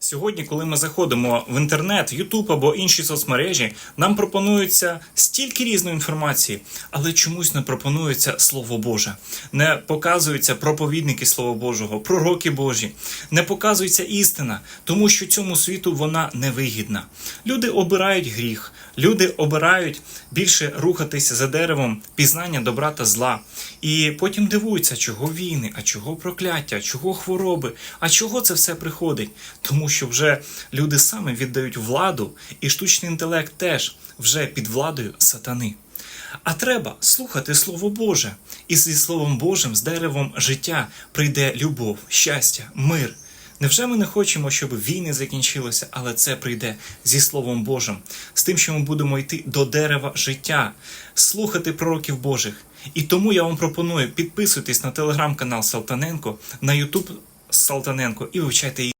Сьогодні, коли ми заходимо в інтернет, в Ютуб або інші соцмережі, нам пропонується стільки різної інформації, але чомусь не пропонується Слово Боже, не показуються проповідники Слова Божого, пророки Божі, не показується істина, тому що цьому світу вона невигідна. Люди обирають гріх, люди обирають більше рухатися за деревом пізнання добра та зла, і потім дивуються, чого війни, а чого прокляття, чого хвороби, а чого це все приходить, тому що вже люди саме віддають владу, і штучний інтелект теж вже під владою сатани. А треба слухати Слово Боже, і зі Словом Божим, з деревом життя прийде любов, щастя, мир. Невже ми не хочемо, щоб війни закінчилися, але це прийде зі Словом Божим, з тим, що ми будемо йти до дерева життя, слухати пророків Божих. І тому я вам пропоную підписуйтесь на телеграм-канал Салтаненко, на Ютуб Салтаненко і вивчайте